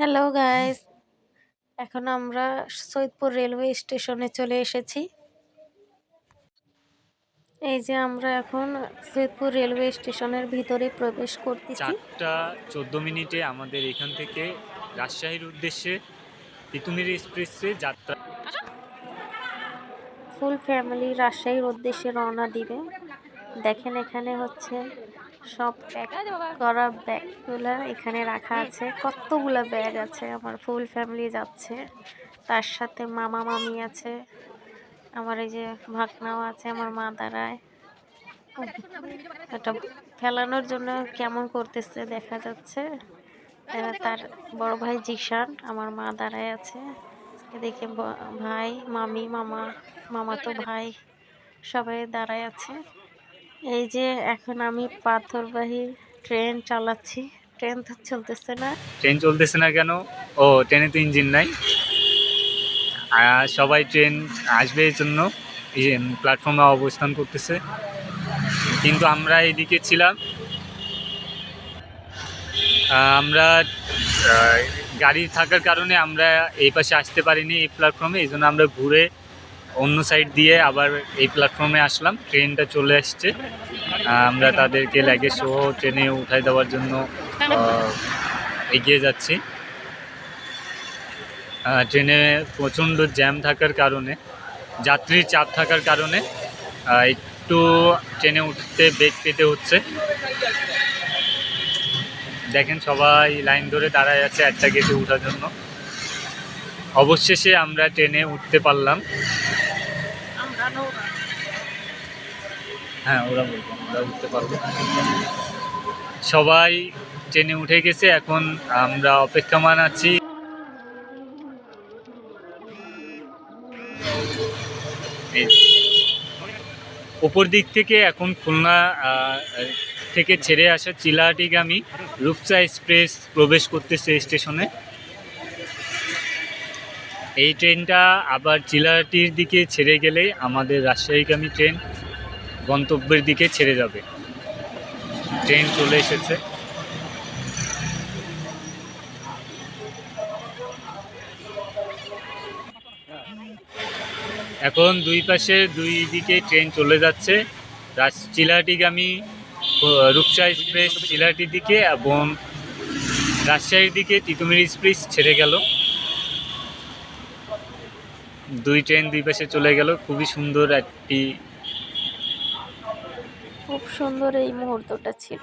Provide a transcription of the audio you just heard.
Hello guys এখন আমরা Saidpur railway স্টেশনে চলে এসেছি। এই যে আমরা এখন সৈয়দপুর রেলওয়ে স্টেশনের ভিতরে প্রবেশ করতেছি। চারটা চোদ্দ মিনিটে আমাদের এখান থেকে রাজশাহীর উদ্দেশ্যে তিতুমির এক্সপ্রেসে যাত্রা ফুল ফ্যামিলি রাজশাহীর উদ্দেশ্যে রওনা দিবে। দেখেন এখানে হচ্ছে সব প্যাক করা ব্যাগগুলা এখানে রাখা আছে। কতগুলা ব্যাগ আছে? আমার ফুল ফ্যামিলি যাচ্ছে। তার সাথে মামা মামি আছে। আমার এই যে ভাগনাও আছে, আমার মা দাঁড়ায়। এটা ফেলানোর জন্য কেমন করতেছে দেখা যাচ্ছে। তার বড় ভাই জিশান, আমার মা দাঁড়ায় আছে। এদিকে ভাই, মামি, মামা মামা তো ভাই সবাই দাঁড়ায় আছে। এই যে এখন আমি পাথরবাহী ট্রেন চালাচ্ছি। ট্রেন তো চলতেছে না। ট্রেন চলতেছে না কেন? ও, ট্রেনে তো ইঞ্জিন নাই। সবাই ট্রেন আসবে এই জন্য প্ল্যাটফর্মে অবস্থান করতেছে। কিন্তু আমরা এদিকে ছিলাম। আমরা গাড়ি থাকার কারণে আমরা এই পাশে আসতে পারিনি এই প্ল্যাটফর্মে। এই জন্য আমরা ঘুরে অন্য সাইড দিয়ে আবার এই প্ল্যাটফর্মে আসলাম ট্রেনটা চলে আসছে। আমরা তাদেরকে লাগেজ সহ ট্রেনে উঠাই দেওয়ার জন্য এগিয়ে যাচ্ছি। ট্রেনে প্রচণ্ড জ্যাম থাকার কারণে, যাত্রীর চাপ থাকার কারণে একটু ট্রেনে উঠতে বেগ পেতে হচ্ছে। দেখেন সবাই লাইন ধরে দাঁড়ায় আছে একটা গেটে ওঠার জন্য। অবশেষে আমরা ট্রেনে উঠতে পারলাম। হ্যাঁ ওরা বলব, আমরা উঠতে পারব। সবাই ট্রেনে উঠে গেছে, এখন আমরা অপেক্ষামান আছি। উপর দিক থেকে এখন খুলনা থেকে ছেড়ে আসা চিলাহাটিগামী রূপসা এক্সপ্রেস প্রবেশ করতেছে স্টেশনে। এই ট্রেনটা আবার চিলাহাটির দিকে ছেড়ে গেলে আমাদের রাজশাহীগামী ট্রেন গন্তব্যের দিকে ছেড়ে যাবে। ট্রেন চলে এসেছে। এখন দুই পাশে দুই দিকে ট্রেন চলে যাচ্ছে। ও- রূপসা এক্সপ্রেস চিলাটির দিকে এবং রাজশাহীর দিকে তিতুমির এক্সপ্রেস ছেড়ে গেল। দুই ট্রেন দুই পাশে চলে গেল। খুবই সুন্দর একটি খুব সুন্দর এই মুহূর্তটা ছিল।